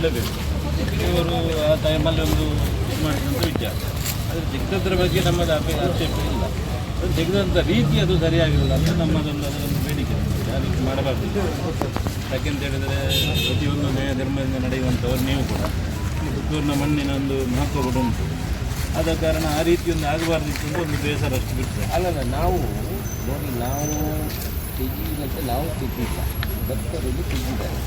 ಕೊಡಲೇಬೇಕು. ಇವರು ಆ ಟೈಮಲ್ಲಿ ಒಂದು ಇದು ಮಾಡಿದಂಥ ವಿಚಾರ ಆದರೆ ತೆಗೆದದ್ರ ಬಗ್ಗೆ ನಮ್ಮದು ಅಪೇ ಆಕ್ಷೇಪ ಇಲ್ಲ. ಅದು ತೆಗೆದಂಥ ರೀತಿ ಅದು ಸರಿಯಾಗಿರಲ್ಲ ಅಂತ ನಮ್ಮದೊಂದು ಅದೊಂದು ಬೇಡಿಕೆ. ರೀತಿ ಮಾಡಬಾರ್ದು. ಯಾಕೆಂತ ಹೇಳಿದರೆ ಪ್ರತಿಯೊಂದು ನಯ ಧರ್ಮದಿಂದ ನಡೆಯುವಂಥವ್ರು ನೀವು ಕೂಡ. ಪುತ್ತೂರಿನ ಮಣ್ಣಿನ ಒಂದು ಮಹತ್ವ ಕೂಡ ಉಂಟು. ಆದ ಕಾರಣ ಆ ರೀತಿ ಒಂದು ಆಗಬಾರ್ದಿತ್ತು ಒಂದು ಬೇಸರ ಅಷ್ಟು ಬಿಟ್ಟರೆ ಅಲ್ಲಲ್ಲ, ನಾವು ನೋಡಿ, ನಾವು ತೆಗೀದಂತೆ ನಾವು ತೆಗಿಲ್ಲ ಭಕ್ತರಲ್ಲಿ ತಿಳಿದಿದ್ದಾರೆ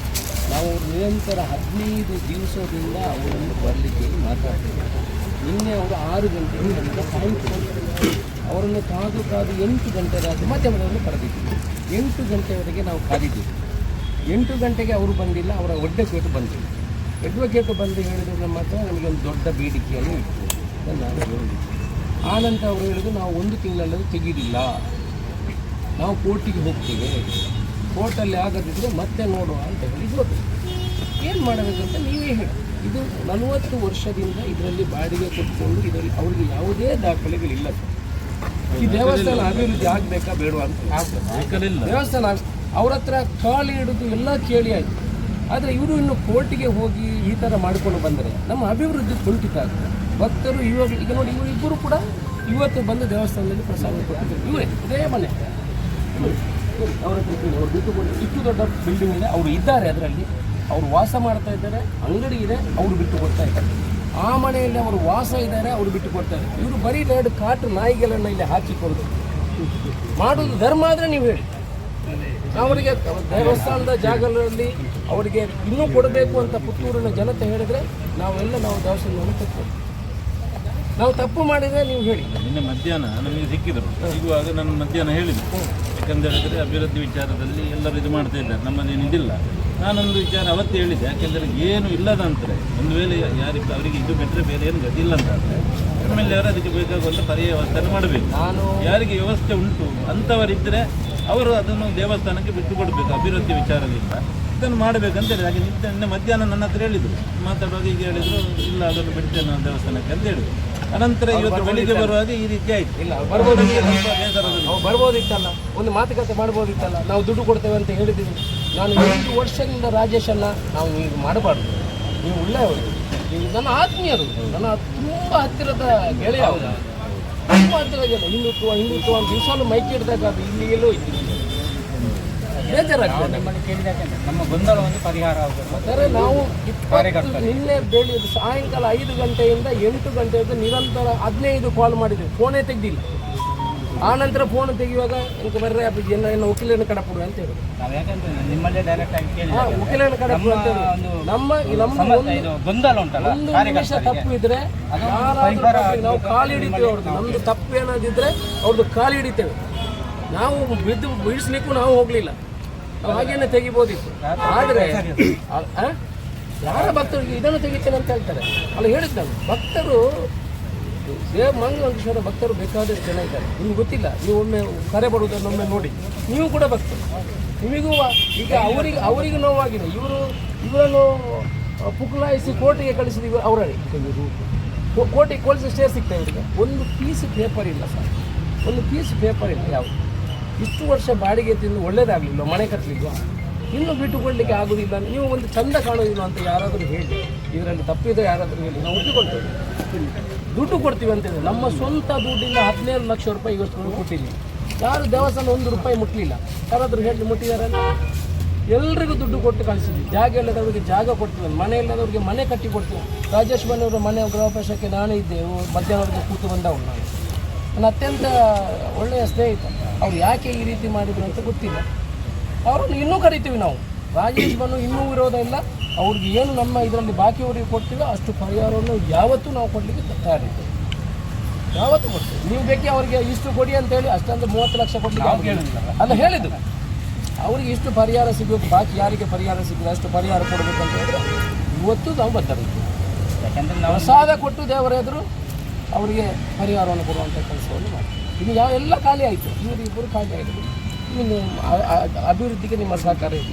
ನಾವು ನಿರಂತರ ಹದಿನೈದು ದಿವಸದಿಂದ ಅವರನ್ನು ಬರಲಿಕ್ಕೆ ಮಾತಾಡ್ತೀವಿ. ನಿನ್ನೆ ಅವರು ಆರು ಗಂಟೆಗೆ ನಮಗೆ ಸಾಯಂಕಾಲ ಅವರನ್ನು ಕಾದು ಕಾದು ಎಂಟು ಗಂಟೆ ರಾತ್ರಿ ಮತ್ತೆ ಅವರನ್ನು ಕರೆದಿದ್ದೀವಿ ಎಂಟು ಗಂಟೆವರೆಗೆ ನಾವು ಕಾದಿದ್ದೀವಿ. ಎಂಟು ಗಂಟೆಗೆ ಅವರು ಬಂದಿಲ್ಲ, ಅವರ ಅಡ್ವೊಕೇಟ್ ಬಂದಿಲ್ಲ ಅಡ್ವೊಕೇಟ್ ಬಂದು ಹೇಳಿದ್ರೆ ಮಾತ್ರ ನಮಗೆ ಒಂದು ದೊಡ್ಡ ಬೇಡಿಕೆಯನ್ನು ಇತ್ತು ನಾನು ಹೇಳಿದ್ದೆ. ಆನಂತರ ಅವರು ಹೇಳಿದ್ರು, ನಾವು ಒಂದು ತಿಂಗಳಲ್ಲಿ ತೆಗೀಲಿಲ್ಲ ನಾವು ಕೋರ್ಟಿಗೆ ಹೋಗ್ತೇವೆ. ಕೋರ್ಟಲ್ಲಿ ಆಗದಿದ್ದರೆ ಮತ್ತೆ ನೋಡುವ ಅಂತ ಹೇಳಿ ಹೋದ್ರು ಏನು ಮಾಡಬೇಕಂತ ನೀವೇ ಹೇಳಿ. ಇದು ನಲವತ್ತು ವರ್ಷದಿಂದ ಇದರಲ್ಲಿ ಬಾಡಿಗೆ ಕೊಟ್ಕೊಂಡು ಇದರಲ್ಲಿ ಅವ್ರಿಗೆ ಯಾವುದೇ ದಾಖಲೆಗಳಿಲ್ಲ. ಈ ದೇವಸ್ಥಾನ ಅಭಿವೃದ್ಧಿ ಆಗಬೇಕಾ ಬೇಡವಾ ಅಂತ ದೇವಸ್ಥಾನ ಅವ್ರ ಹತ್ರ ಕಾಲು ಹಿಡಿದು ಎಲ್ಲ ಕೇಳಿ ಆಯ್ತು. ಆದರೆ ಇವರು ಇನ್ನು ಕೋರ್ಟಿಗೆ ಹೋಗಿ ಈ ಥರ ಮಾಡಿಕೊಂಡು ಬಂದರೆ ನಮ್ಮ ಅಭಿವೃದ್ಧಿ ಕುಂಠಿತ ಆಗ್ತದೆ. ಭಕ್ತರು ಇವಾಗ ಈಗ ನೋಡಿ ಇವರು ಇಬ್ಬರು ಕೂಡ ಇವತ್ತು ಬಂದು ದೇವಸ್ಥಾನದಲ್ಲಿ ಪ್ರಸಾದ ಕೊಟ್ಟಿದ್ದಾರೆ. ಇವರೇ ಇದೇ ಮನೆ. ಅವ್ರ ಅವ್ರು ಬಿಟ್ಟುಕೊಂಡು ಇಷ್ಟು ದೊಡ್ಡ ಬಿಲ್ಡಿಂಗ್ ಇದೆ ಅವರು ಇದ್ದಾರೆ ಅದರಲ್ಲಿ. ಅವರು ವಾಸ ಮಾಡ್ತಾ ಇದ್ದಾರೆ, ಅಂಗಡಿ ಇದೆ, ಅವರು ಬಿಟ್ಟು ಕೊಡ್ತಾ ಇದ್ದಾರೆ. ಆ ಮನೆಯಲ್ಲಿ ಅವರು ವಾಸ ಇದ್ದಾರೆ, ಅವರು ಬಿಟ್ಟು ಕೊಡ್ತಾರೆ ಇವರು ಬರೀ ಎರಡು ಕಾಟು ನಾಯಿಗಳನ್ನು ಇಲ್ಲಿ ಹಾಕಿಕೊಳ್ಳೋದು. ಮಾಡೋದು ಧರ್ಮ ಆದರೆ ನೀವು ಹೇಳಿ. ಅವರಿಗೆ ದೇವಸ್ಥಾನದ ಜಾಗಗಳಲ್ಲಿ ಅವರಿಗೆ ಇನ್ನೂ ಕೊಡಬೇಕು ಅಂತ ಪುತ್ತೂರಿನ ಜನತೆ ಹೇಳಿದ್ರೆ ನಾವೆಲ್ಲ ನಾವು ದೇವಸ್ಥಾನವನ್ನು ತಪ್ಪು. ನಾವು ತಪ್ಪು ಮಾಡಿದರೆ ನೀವು ಹೇಳಿ. ನಿನ್ನೆ ಮಧ್ಯಾಹ್ನ ನಮಗೆ ಸಿಕ್ಕಿದರು. ಸಿಗುವಾಗ ನಾನು ಮಧ್ಯಾಹ್ನ ಹೇಳಿದೆ. ಯಾಕಂತ ಹೇಳಿದರೆ ಅಭಿವೃದ್ಧಿ ವಿಚಾರದಲ್ಲಿ ಎಲ್ಲರೂ ಇದು ಮಾಡ್ತಾ ಇದ್ದಾರೆ. ನಮ್ಮದೇನು ಇದಿಲ್ಲ. ನಾನೊಂದು ವಿಚಾರ ಅವತ್ತು ಹೇಳಿದೆ ಯಾಕೆಂದರೆ ಏನು ಇಲ್ಲದಂತರೆ ಒಂದು ವೇಳೆ ಯಾರಿಗೆ ಅವರಿಗೆ ಇದು ಬಿಟ್ಟರೆ ಬೇರೆ ಏನು ಗತಿ ಇಲ್ಲ ಅಂತಾದರೆ ಎಂ ಎಲ್ ಎವರು ಅದಕ್ಕೆ ಬೇಕಾಗುವಂಥ ಪರ್ಯಾಯ ವ್ಯವಸ್ಥೆಯನ್ನು ಮಾಡಬೇಕು. ನಾನು ಯಾರಿಗೆ ವ್ಯವಸ್ಥೆ ಉಂಟು ಅಂಥವರಿದ್ದರೆ ಅವರು ಅದನ್ನು ದೇವಸ್ಥಾನಕ್ಕೆ ಬಿಟ್ಟು ಕೊಡಬೇಕು ಅಭಿವೃದ್ಧಿ ವಿಚಾರದಿಂದ. ಇದನ್ನು ಮಾಡಬೇಕಂತ ಹೇಳಿದ್ರು. ಹಾಗೆ ನಿನ್ನೆ ಮಧ್ಯಾಹ್ನ ನನ್ನ ಹತ್ರ ಹೇಳಿದರು. ಮಾತಾಡುವಾಗ ಈಗ ಹೇಳಿದರು ಇಲ್ಲ ಅದನ್ನು ಬಿಡ್ತೇನೆ ನಾನು ದೇವಸ್ಥಾನಕ್ಕೆ ಅಂತ ಹೇಳಿದರು. ಅನಂತರ ಇವತ್ತು ಬೆಳಿಗ್ಗೆ ಬರುವಾಗ ಈ ರೀತಿ ಆಯಿತು. ಇಲ್ಲ ನಾವು ಬರ್ಬೋದಿತ್ತಲ್ಲ? ಒಂದು ಮಾತುಕತೆ ಮಾಡ್ಬೋದಿತ್ತಲ್ಲ? ನಾವು ದುಡ್ಡು ಕೊಡ್ತೇವೆ ಅಂತ ಹೇಳಿದ್ದೀವಿ. ನಾನು ಎಷ್ಟು ವರ್ಷದಿಂದ ರಾಜೇಶ್ ಅಲ್ಲ ನಾವು ನೀವು ಮಾಡಬಾರ್ದು. ನೀವು ಒಳ್ಳೆಯವರು ನೀವು ನನ್ನ ಆತ್ಮೀಯರು. ನನ್ನ ತುಂಬ ಹತ್ತಿರದ ಗೆಳೆಯ. ತುಂಬ ಹತ್ತಿರದ ಗೆಳೆಯ. ಹಿಂದುತ್ವ ಹಿಂದುತ್ವ ಅಂತ ದಿವಸ ಮೈಕ್ ಹಿಡಿದಾಗ ಅದು ಇಲ್ಲಿ ಎಲ್ಲೋ ಇತ್ತು. ಬೇಜಾರಾಗ್ತದೆ ನಮ್ಮ ಗೊಂದಲವನ್ನು ಪರಿಹಾರ ನಾವು ಇಪ್ಪತ್ತು ನಿನ್ನೆ ಬೆಳಿ ಸಾಯಂಕಾಲ ಐದು ಗಂಟೆಯಿಂದ ಎಂಟು ಗಂಟೆಯಿಂದ ನಿರಂತರ ಹದಿನೈದು ಕಾಲ್ ಮಾಡಿದ್ವಿ. ಫೋನೇ ತೆಗ್ದಿಲ್ಲ. ಆ ನಂತರ ಫೋನ್ ತೆಗೆಯುವಾಗ ಇಂಕ ಬರ್ರೆ ಜನ ಏನು ವಕೀಲನ ಕಡಪುಡು ಅಂತ ಹೇಳಿ. ನಾವು ಯಾಕಂದ್ರೆ ನಿಮ್ಮಲ್ಲೇ ಡೈರೆಕ್ಟ್ ಆಗಿ ಕೇಳಿ ಹಾ ವಕೀಲನ ಕಡಪುಡು ಅಂತ ಹೇಳಿ. ನಮ್ಮ ನಮ್ಮ ಸಮಸ್ಯೆ ಗೊಂದಲ ಉಂಟಲ್ಲ ಒಂದು ನಿಮಿಷ ತಪ್ಪು ಇದ್ರೆ ನಾವು ಕಾಲು ಹಿಡಿತೇವೆ ಅವ್ರದ್ದು. ನಮ್ದು ತಪ್ಪು ಏನಾದಿದ್ರೆ ಅವ್ರದ್ದು ಕಾಲು ಹಿಡಿತೇವೆ ನಾವು ಬಿದ್ದು ಬಿಡಿಸ್ಲಿಕ್ಕೂ ನಾವು ಹೋಗ್ಲಿಲ್ಲ. ಹಾಗೇನೆ ತೆಗಿಬೋದಿತ್ತು. ಆದರೆ? ಯಾರ ಭಕ್ತರಿಗೆ ಇದನ್ನು ತೆಗಿತೇನೆ ಅಂತ ಹೇಳ್ತಾರೆ. ಅಲ್ಲ ಹೇಳಿದ್ ನಾನು ಭಕ್ತರು, ದೇವ ಮಂಗಳೇಶ್ವರ ಭಕ್ತರು ಬೇಕಾದಷ್ಟು ಜನ ಇದ್ದಾರೆ. ನಿಮ್ಗೆ ಗೊತ್ತಿಲ್ಲ, ನೀವು ಒಮ್ಮೆ ಕರೆ ಬರುವುದನ್ನು ಒಮ್ಮೆ ನೋಡಿ. ನೀವು ಕೂಡ ಭಕ್ತರು. ನಿಮಗೂ ಈಗ ಅವರಿಗೆ ಅವರಿಗೆ ನೋವಾಗಿದೆ. ಇವರು, ಇವರನ್ನು ಪುಕ್ಲಾಯಿಸಿ ಕೋರ್ಟಿಗೆ ಕಳಿಸಿದ ಅವರಲ್ಲಿ ಕೋರ್ಟಿಗೆ ಕಳಿಸಿ ಸ್ಟೇ ಸಿಗ್ತಾ ಇವರಿಗೆ ಒಂದು ಪೀಸ್ ಪೇಪರ್ ಇಲ್ಲ ಸರ್. ಒಂದು ಪೀಸ್ ಪೇಪರ್ ಇಲ್ಲ ಯಾವುದು. ಇಷ್ಟು ವರ್ಷ ಬಾಡಿಗೆ ತಿಂದು ಒಳ್ಳೇದಾಗಲಿಲ್ಲ ಮನೆ ಕಟ್ಟಲಿಲ್ಲ ಇನ್ನು ಬಿಟ್ಟುಕೊಳ್ಳಲಿಕ್ಕೆ ಆಗೋದಿಲ್ಲ. ನೀವು ಒಂದು ಚಂದ ಕಾಣೋದಿಲ್ಲ ಅಂತ ಯಾರಾದರೂ ಹೇಳಿ. ಇದರಲ್ಲಿ ತಪ್ಪಿದೆ ಯಾರಾದರೂ ಹೇಳಿ. ನಾವು ಒಪ್ಪಿಕೊಳ್ತೇವೆ. ದುಡ್ಡು ಕೊಡ್ತೀವಿ ಅಂತ ಹೇಳಿ ನಮ್ಮ ಸ್ವಂತ ದುಡ್ಡಿಂದ ಹದಿನೈದು ಲಕ್ಷ ರೂಪಾಯಿ ಇವತ್ತು ಕೊಟ್ಟಿಲ್ಲ ಯಾರು ದೇವಸ್ಥಾನ ಒಂದು ರೂಪಾಯಿ ಮುಟ್ಟಲಿಲ್ಲ ಯಾರಾದರೂ ಹೇಳಿ ಮುಟ್ಟಿದ್ದಾರೆ ಎಲ್ರಿಗೂ ದುಡ್ಡು ಕೊಟ್ಟು ಕಳಿಸಿದ್ವಿ ಜಾಗ ಇಲ್ಲದವರಿಗೆ ಜಾಗ ಕೊಡ್ತೀವಿ ಮನೆ ಇಲ್ಲದವರಿಗೆ ಮನೆ ಕಟ್ಟಿ ಕೊಡ್ತೀವಿ ರಾಜೇಶ್ ಮನೆಯವರ ಮನೆ ಗೃಹಪ್ರವೇಶಕ್ಕೆ ನಾನೇ ಇದ್ದೆ ಮಧ್ಯಾಹ್ನವರೆಗೆ ಕೂತು ಬಂದವನು ನಾನು. ನನ್ನ ಅತ್ಯಂತ ಒಳ್ಳೆಯ ಸ್ನೇಹಿತ. ಅವ್ರು ಯಾಕೆ ಈ ರೀತಿ ಮಾಡಿದ್ರು ಅಂತ ಗೊತ್ತಿಲ್ಲ. ಅವರನ್ನು ಇನ್ನೂ ಕರಿತೀವಿ ನಾವು. ರಾಜೇಶ್ ಬನ್ನು ಇನ್ನೂ ವಿರೋಧ ಇಲ್ಲ. ಅವ್ರಿಗೆ ಏನು ನಮ್ಮ ಇದರಲ್ಲಿ ಬಾಕಿಯವರಿಗೆ ಕೊಡ್ತೀವೋ ಅಷ್ಟು ಪರಿಹಾರವನ್ನು ಯಾವತ್ತೂ ನಾವು ಕೊಡಲಿಕ್ಕೆ ತಯಾರಿದ್ದೇವೆ ಯಾವತ್ತೂ ಕೊಡ್ತೀವಿ. ನೀವು ಬೇಕೇ ಅವರಿಗೆ ಇಷ್ಟು ಕೊಡಿ ಅಂತ ಹೇಳಿ ಅಷ್ಟಂದ್ರೆ ಮೂವತ್ತು ಲಕ್ಷ ಕೊಡಲಿಕ್ಕೆ ಆಗುದಿಲ್ಲ. ಅಲ್ಲ ಹೇಳಿದ್ದು. ಅವ್ರಿಗೆ ಇಷ್ಟು ಪರಿಹಾರ ಸಿಗಬೇಕು ಬಾಕಿ ಯಾರಿಗೆ ಪರಿಹಾರ ಸಿಗಲಿಲ್ಲ ಅಷ್ಟು ಪರಿಹಾರ ಕೊಡಬೇಕು ಅಂತ ಹೇಳಿದ್ರೆ ಇವತ್ತು ನಾವು ಬದ್ಧರಿದ್ದೀವಿ. ಯಾಕೆಂದರೆ ನಾವು ಕೊಟ್ಟು ದೇವರ ಎದುರು ಅವರಿಗೆ ಪರಿಹಾರವನ್ನು ಕೊಡುವಂಥ ಕೆಲಸವನ್ನು ಮಾಡಿ ಇನ್ನು ಯಾವ ಎಲ್ಲ ಖಾಲಿ ಆಯಿತು. ಇವರು ಇಬ್ಬರು ಖಾಲಿ ಆಯಿತು. ಇನ್ನು ಅಭಿವೃದ್ಧಿಗೆ ನಿಮ್ಮ ಸಹಕಾರ ಇದೆ